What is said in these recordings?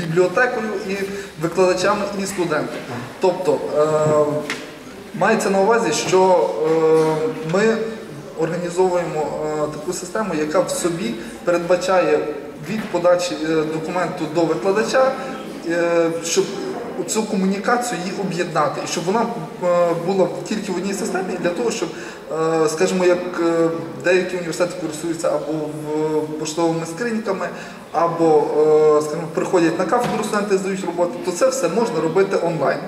бібліотекою і викладачами, і студентами. Тобто е, мається на увазі, що е, ми організовуємо е, таку систему, яка в собі передбачає від подачі документу до викладача, щоб цю комунікацію її об'єднати, і щоб вона була тільки в одній системі для того, щоб, скажімо, як е, деякі університети користуються або поштовими скриньками, або, е, скажімо, приходять на кафедру студенти, здають роботи, то це все можна робити онлайн.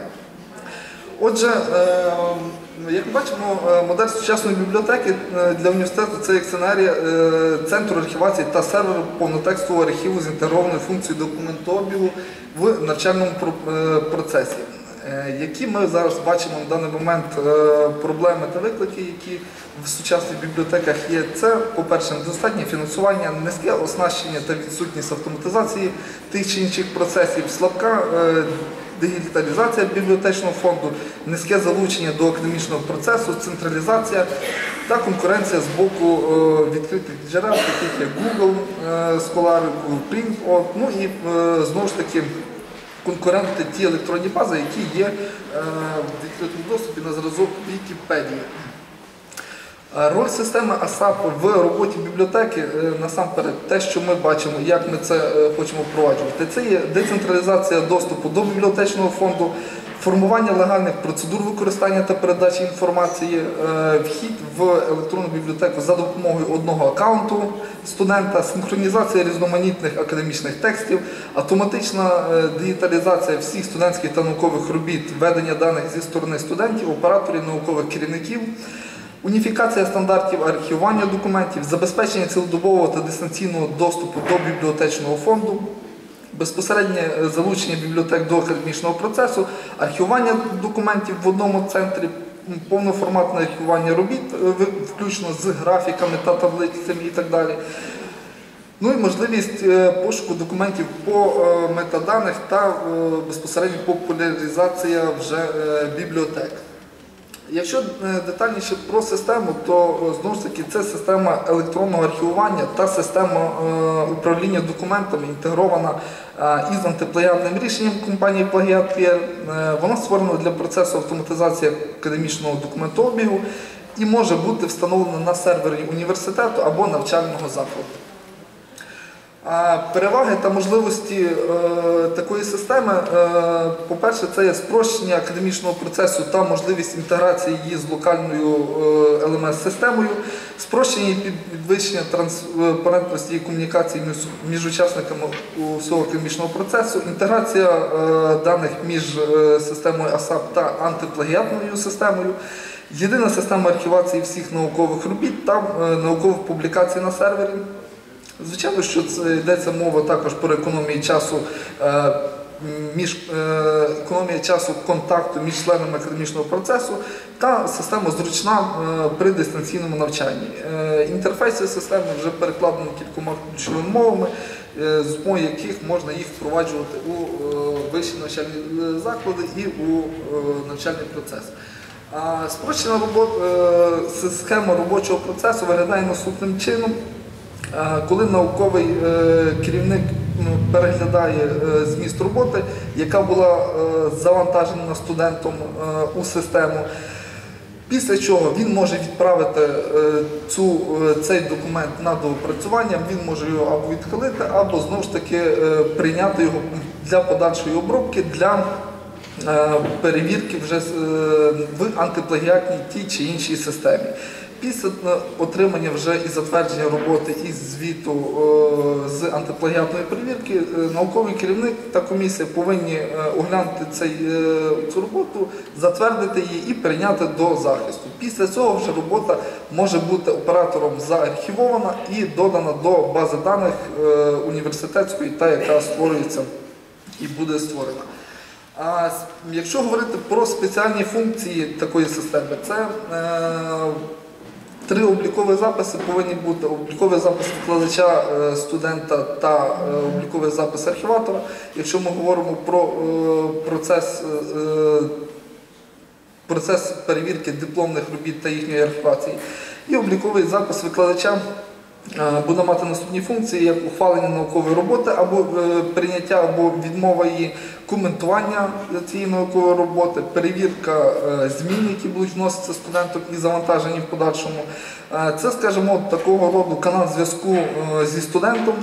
Отже, е, як ми бачимо, е, модель сучасної бібліотеки е, для університету це як сценарія е, центру архівації та серверу повнотекстового архіву з інтегрованою функцією документообігу в навчальному е, процесі. Е, Які ми зараз бачимо на даний момент е, проблеми та виклики, які в сучасних бібліотеках є, це, по-перше, недостатнє фінансування, низьке оснащення та відсутність автоматизації тих чи інших процесів, слабка е, дигіталізація бібліотечного фонду, низьке залучення до академічного процесу, централізація та конкуренція з боку відкритих джерел, таких як Google, Scholar, Print, ну і знову ж таки конкуренти ті електронні бази, які є е, в відкритому доступі на зразок Вікіпедії. Е, Роль системи ASAP в роботі бібліотеки е, насамперед те, що ми бачимо, як ми це хочемо впроваджувати, це є децентралізація доступу до бібліотечного фонду, формування легальних процедур використання та передачі інформації, е, вхід в електронну бібліотеку за допомогою одного аккаунту студента, синхронізація різноманітних академічних текстів, автоматична е, дигіталізація всіх студентських та наукових робіт, ведення даних зі сторони студентів, операторів, наукових керівників. Уніфікація стандартів архівування документів, забезпечення цілодобового та дистанційного доступу до бібліотечного фонду, безпосереднє залучення бібліотек до академічного процесу, архівування документів в одному центрі, повноформатне архівування робіт, е, включно з графіками та таблицями і так далі. Ну і можливість е, пошуку документів по е, метаданих та безпосередньо популяризація вже бібліотек. Якщо детальніше про систему, то знову ж таки це система електронного архівування та система управління документами інтегрована із антиплагіатним рішенням компанії Плагіат. Е, Вона створена для процесу автоматизації академічного документообігу і може бути встановлена на сервері університету або навчального закладу. А Переваги та можливості е, такої системи, е, по-перше, це є спрощення академічного процесу та можливість інтеграції її з локальною е, LMS-системою, спрощення і підвищення транспарентності і комунікації між, між учасниками усього академічного процесу, інтеграція е, даних між е, системою ASAP та антиплагіатною системою. Єдина система архівації всіх наукових робіт та е, наукових публікацій на сервері. Звичайно, що це йдеться мова також про економію часу е, між е, економія часу контакту між членами академічного процесу та система зручна е, при дистанційному навчанні. Інтерфейси системи вже перекладені кількома ключовими мовами, з допомогою яких можна їх впроваджувати у вищі навчальні заклади і у навчальний процес. Спрощена робо- е, схема робочого процесу виглядає наступним чином. Е, Коли науковий е, керівник ну, переглядає е, зміст роботи, яка була завантажена студентом у систему, після чого він може відправити цю, цей документ на доопрацювання, він може його або відхилити, або знову ж таки прийняти його для подальшої обробки для перевірки вже в антиплагіатній тій чи іншій системі. Після отримання вже і затвердження роботи із звіту е, з антиплагіатної перевірки, е, науковий керівник та комісія повинні е, оглянути цю роботу, затвердити її і прийняти до захисту. Після цього вже робота може бути оператором заархівована і додана до бази даних університетської, та яка створюється і буде створена. А якщо говорити про спеціальні функції такої системи, це три облікові записи повинні бути: обліковий запис викладача, е, студента та е, обліковий запис архіватора. Якщо ми говоримо про е, процес, процес перевірки дипломних робіт та їхньої архівації, і обліковий запис викладача буде мати наступні функції, як ухвалення наукової роботи або прийняття або відмова її, коментування цієї наукової роботи, перевірка е, змін, які будуть вноситися студентом і завантажені в подальшому. Е, Це, скажімо, такого роду канал зв'язку е, зі студентом.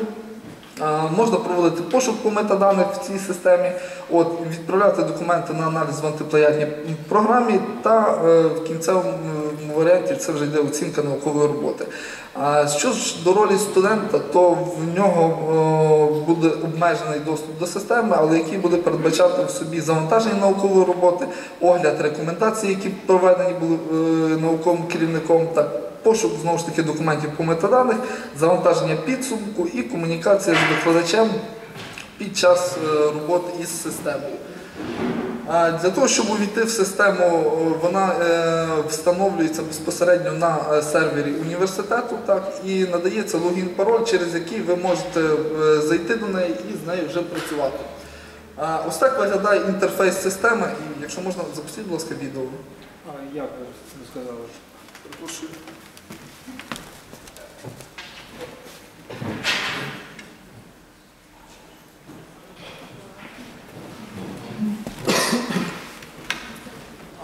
Можна проводити пошук по метаданих в цій системі, от, відправляти документи на аналіз в антиплеядній програмі, та в кінцевому варіанті це вже йде оцінка наукової роботи. А що ж до ролі студента, то в нього е, буде обмежений доступ до системи, але який буде передбачати в собі завантаження наукової роботи, огляд рекомендацій, які проведені були е, науковим керівником, та пошук знову ж таки документів по метаданих, завантаження підсумку і комунікація з викладачем під час е, роботи із системою. Для того, щоб увійти в систему, е, вона е, встановлюється безпосередньо на е, сервері університету так, і надається логін-пароль, через який ви можете зайти до неї і з нею вже працювати. Ось так виглядає інтерфейс системи. І якщо можна, запустіть, будь ласка, відео. А як ви сказали? Перепрошую.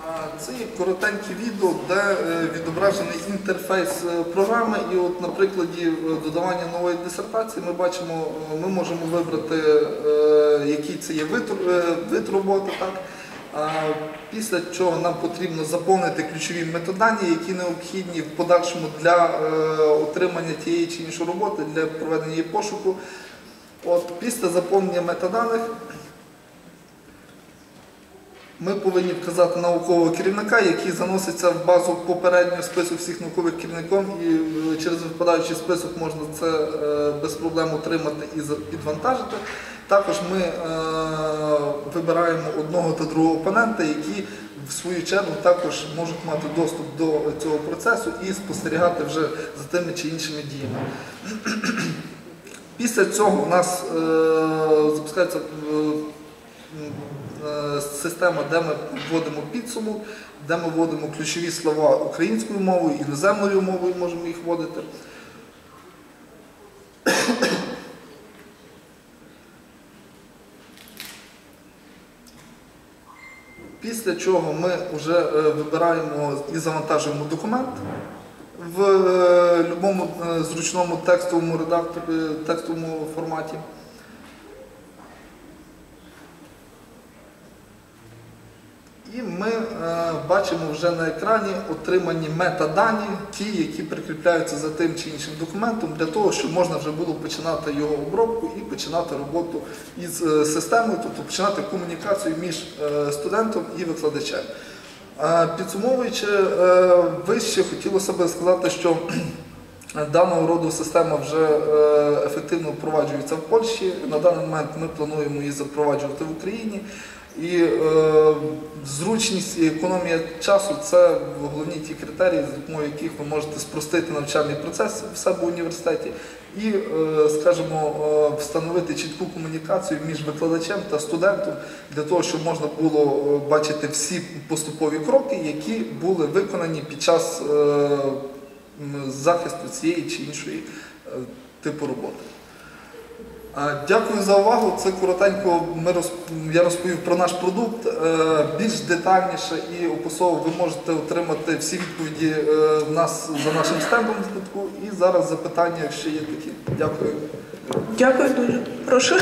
А, Це є коротеньке відео, де е, відображений інтерфейс е, програми. І от на прикладі е, додавання нової дисертації ми бачимо, ми можемо вибрати, який це є вид, вид роботи. Так? Після чого нам потрібно заповнити ключові метадані, які необхідні в подальшому для отримання тієї чи іншої роботи, для проведення її пошуку. От, після заповнення метаданих ми повинні вказати наукового керівника, який заноситься в базу попередньо список всіх наукових керівників, і е, через випадаючий список можна це е, без проблем отримати і підвантажити. Також ми е, вибираємо одного та другого опонента, які в свою чергу також можуть мати доступ до цього процесу і спостерігати вже за тими чи іншими діями. Після цього у нас запускається система, де ми вводимо підсумок, де ми вводимо ключові слова українською мовою, іноземною мовою можемо їх вводити. Після чого ми вже е, вибираємо і завантажуємо документ в будь-якому зручному текстовому редакторі, текстовому форматі. І ми е, бачимо вже на екрані отримані метадані, ті, які прикріпляються за тим чи іншим документом, для того, щоб можна вже було починати його обробку і починати роботу із е, системою, тобто починати комунікацію між е, студентом і викладачем. Е, Підсумовуючи е, вище, хотілося б сказати, що Даного роду система вже е, ефективно впроваджується в Польщі. На даний момент ми плануємо її запроваджувати в Україні. І е, зручність і економія часу це головні ті критерії, за допомогою яких ви можете спростити навчальний процес в себе в університеті і, е, скажімо, е, встановити чітку комунікацію між викладачем та студентом для того, щоб можна було е, бачити всі поступові кроки, які були виконані під час е, захисту цієї чи іншої е, типу роботи. Дякую за увагу. Це коротенько ми роз... я розповів про наш продукт. Е, Більш детальніше і описово ви можете отримати всі відповіді е, в нас за нашим стендом. І зараз запитання, якщо є такі. Дякую. Дякую дуже. Прошу.